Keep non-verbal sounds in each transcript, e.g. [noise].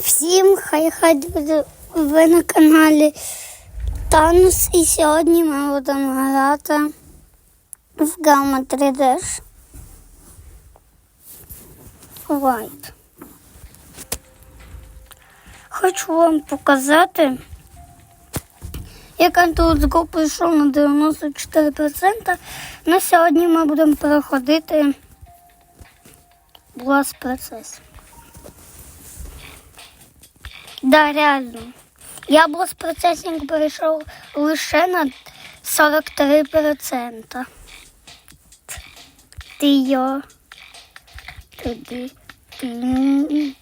Всім хай хай ви на каналі Танус і сьогодні ми будемо грати в Gamma 3D. White. Хочу вам показати, як антилузго прийшов на 94%. На сьогодні ми будемо переходити Blast процес. Да, реально. Я Blast процесінг перейшов лише на 43%. Ти йо. Туди. Туди,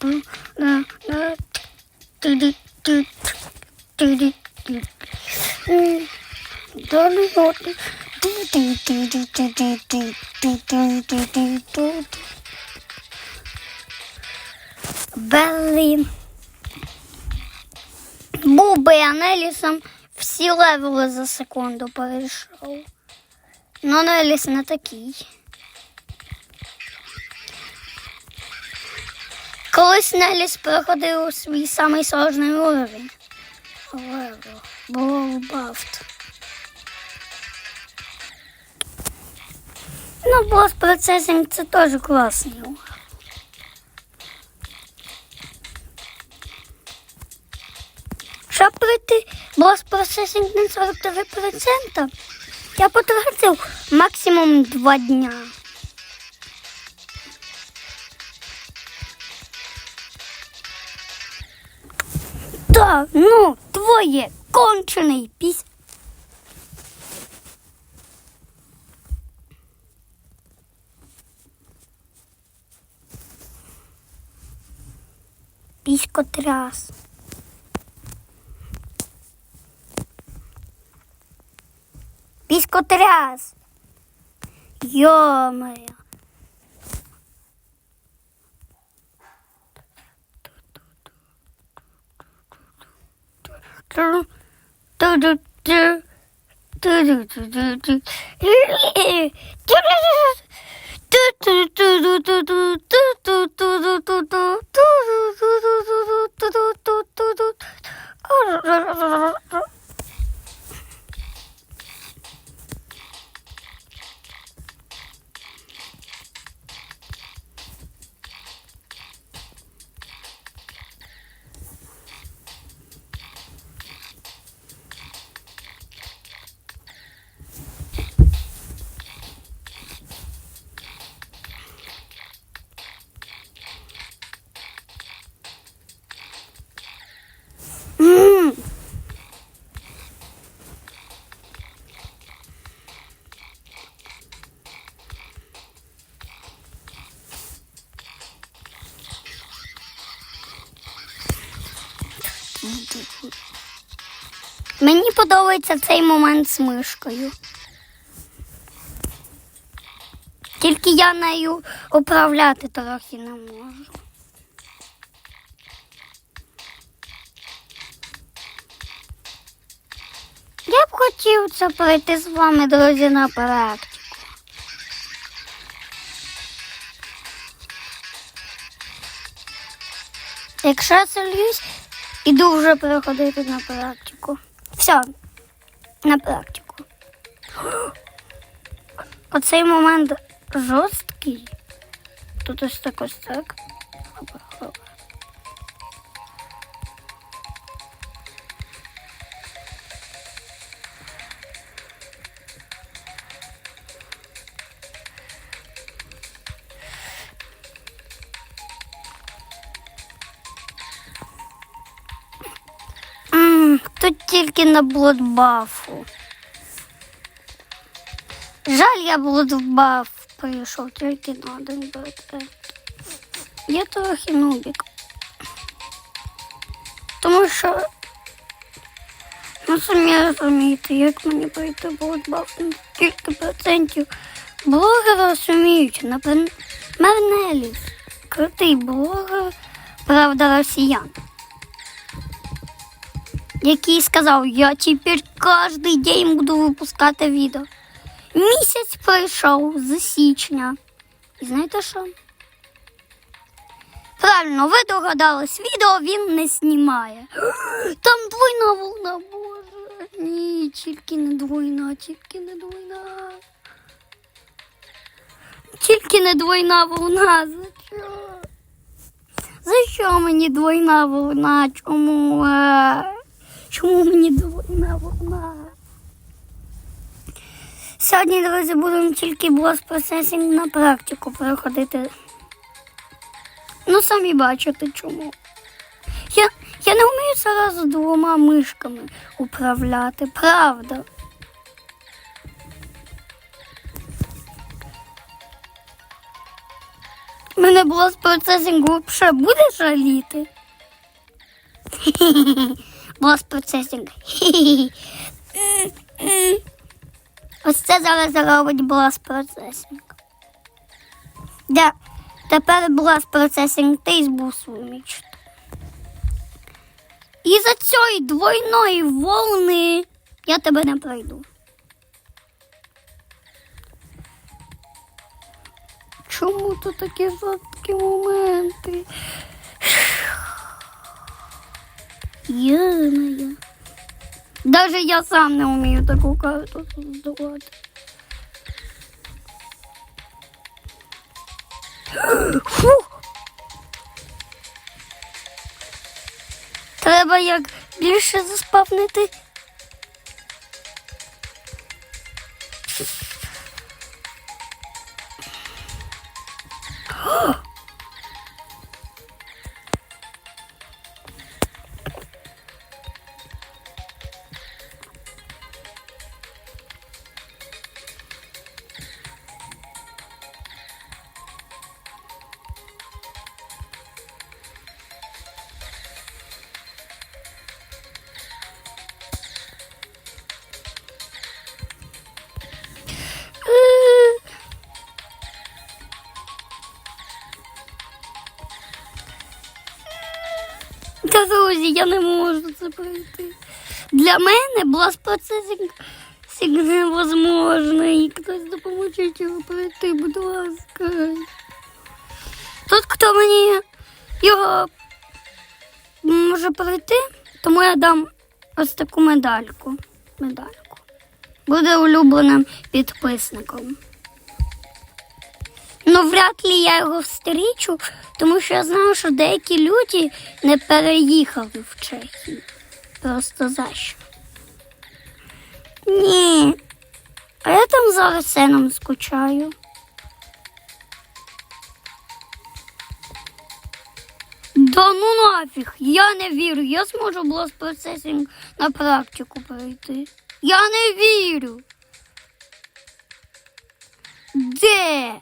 туди, ту. Нелісом, всі левели за секунду перейшов. Ну, Неліс не такий. Колись Неліс проходив свій самий сложний уровень. Левел. Ну, бос процесінг це теж класний. Пройти бос процесінг на 43%, я потратив максимум 2 дня. Так, ну, твоє кончений піс. Піськотряс. Піскотряс. Biscoteras. Ё-моё. Подобається цей момент з мишкою. Тільки я нею управляти трохи не можу. Я б хотів це пройти з вами, друзі, на практику. Якщо я сольюсь, іду вже переходити на практику. Все, на практику. Оцей момент жорсткий. Тут ось так так. Тільки на блудбафу. Жаль, я блудбаф прийшов тільки на один БТ. Я трохи нубік. Тому що, ну самі розумієте, як мені пройти блудбаф на кілька процентів. Блогери розуміють, наприклад, Мернеліс, крутий блогер, правда, росіян який сказав, я тепер кожен день буду випускати відео. Місяць пройшов з січня. І знаєте що? Правильно, ви догадались, відео він не знімає. [gasps] Там двойна волна, боже. Ні, тільки не двойна, тільки не двойна. Тільки не двойна волна. За що? За що мені двойна волна? Чому? Чому мені двойна волна? Сьогодні, друзі, будемо тільки блос процесінг на практику переходити. Ну, самі бачите чому. Я, я не вмію зараз двома мишками управляти, правда. Мене блос процесінг взагалі буде жаліти. [laughs] Блос процесінг. [laughs] Ось це зараз робить блос процесінг. Да. Тепер блас процесінг ти збув свою мечту. І за цієї двойної волни я тебе не пройду. Чому тут такі жорсткі моменти? Є-моє. Даже я сам не вмію таку карту создавати. Фух. Треба як більше заспавнити. Е, я не можу це пройти. Для мене блас процесінг невозможний. Хтось допоможіть його пройти, будь ласка. Тут хто мені його може пройти, тому я дам ось таку медальку. Медальку. Буде улюбленим підписником. Ну, вряд ли я його встрічу, тому що я знаю, що деякі люди не переїхали в Чехію. Просто за що? Ні. А я там за Арсеном скучаю. Да ну нафіг, я не вірю. Я зможу блос процесінг на практику пройти. Я не вірю. Де?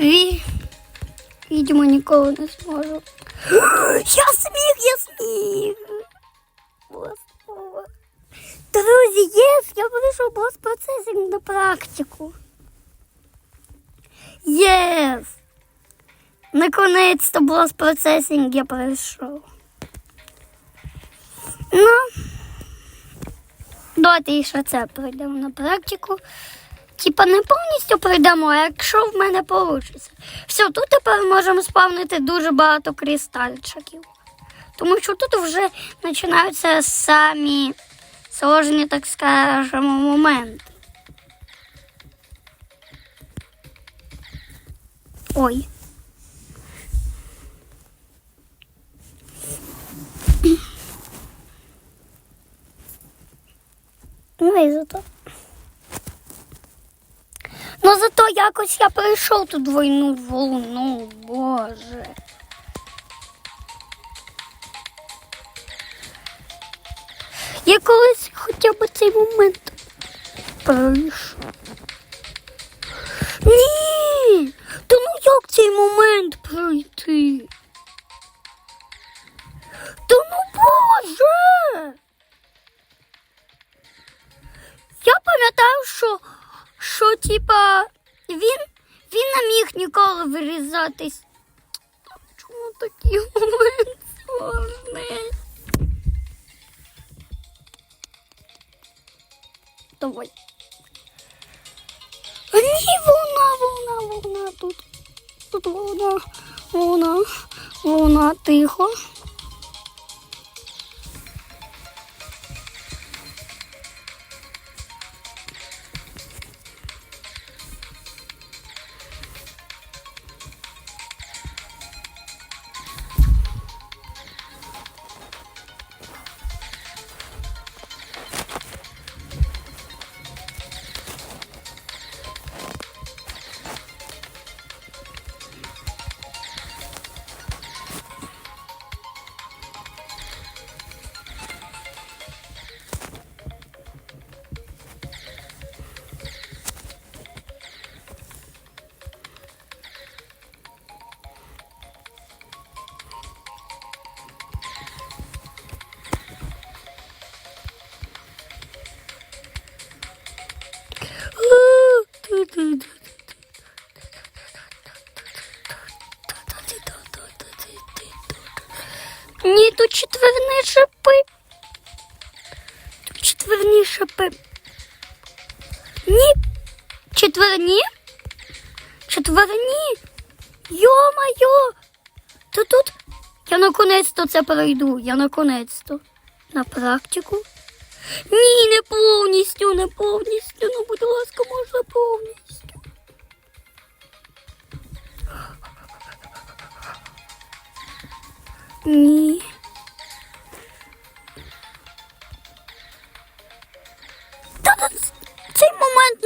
Ві... Видимо, ніколи не зможу. [gasps] Я сміх, я сміх. Господи. Друзі, єс, я прийшов бос процесінг на практику. Єс. Наконець-то бос процесінг я пройшов. Ну, давайте ще це пройдемо на практику. Типа не повністю пройдемо, а якщо в мене вийде. Все, тут тепер можемо спавнити дуже багато кристальчиків. Тому що тут вже починаються самі сложні, так скажемо, моменти. Ой. І зато. Ну зато якось я пройшов ту двойну волну, боже. Я колись хоча б цей момент пройшов. Ні! Та ну як цей момент пройти? Та ну боже! Типа він, він не міг ніколи вирізатись. Чому момент сложний? давай. Ні, волна, волна, волна тут. Тут волна, волна, волна, тихо. Четверні шипи. Четверні шипи. Ні. Четверні? Четверні? Йо-майо! То тут я наконець-то це пройду. Я наконець-то. На практику. Ні, не повністю, не повністю. Ну, будь ласка, можна повністю. Ні.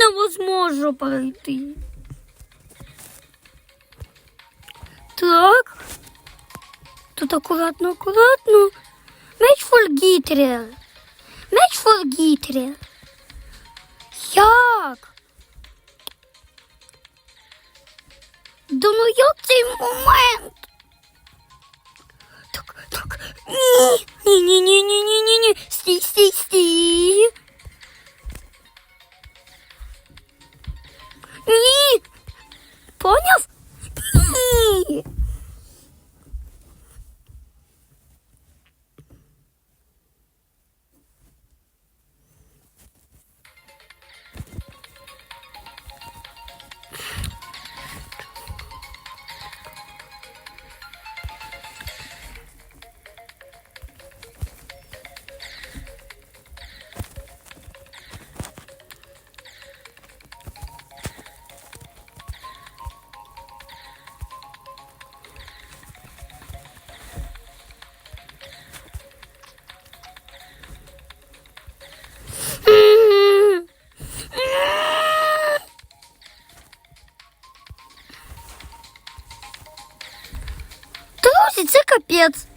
Невозможно пройти. Так. Тут акуратно, акуратно. Меч фольгітрер. Меч фольгітрер. Як? Да ну як цей момент? Так, так. Ні, ні, ні, ні, ні, ні, ні. Стій, стій, стій. Ні. Поняв? Це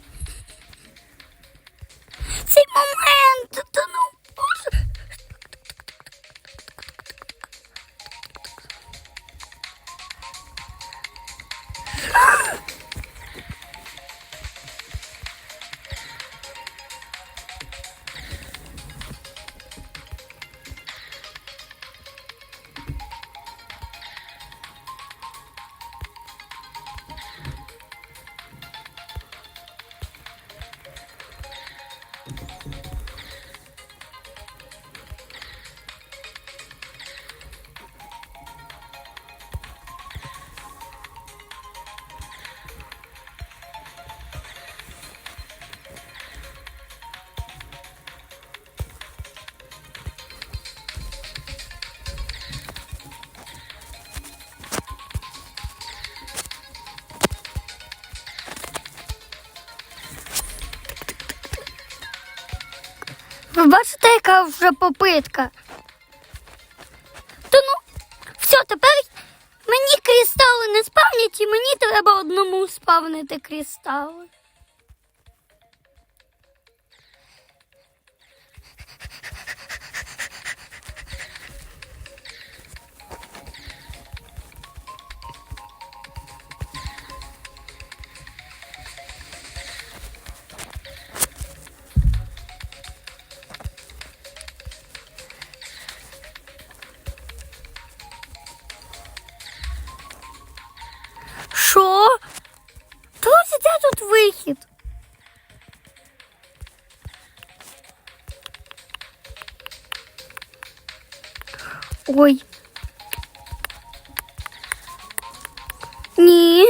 Бачите, яка вже попитка? То ну, все, тепер мені кристали не спавнять, і мені треба одному спавнити кристали. тут вихід. Ой. Ні.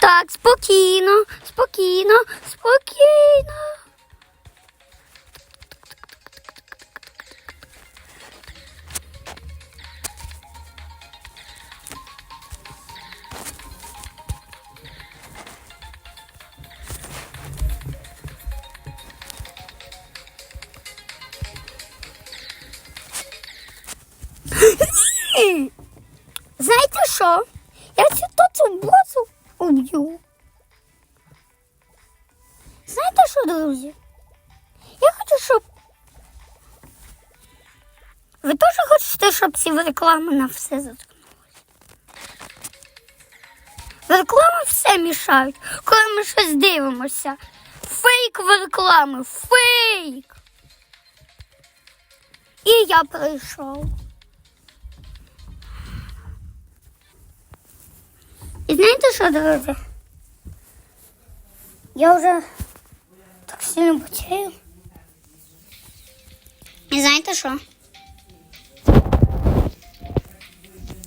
Так, спокійно, спокійно, спокійно. Щоб ці реклами на все заткнулися? Реклами все мішають, коли ми щось дивимося. Фейк в реклами, фейк. І я прийшов. І знаєте що, друзі? Я вже так сильно потею. І знаєте що?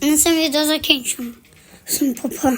На цьому відео закінчимо. Всім па-па.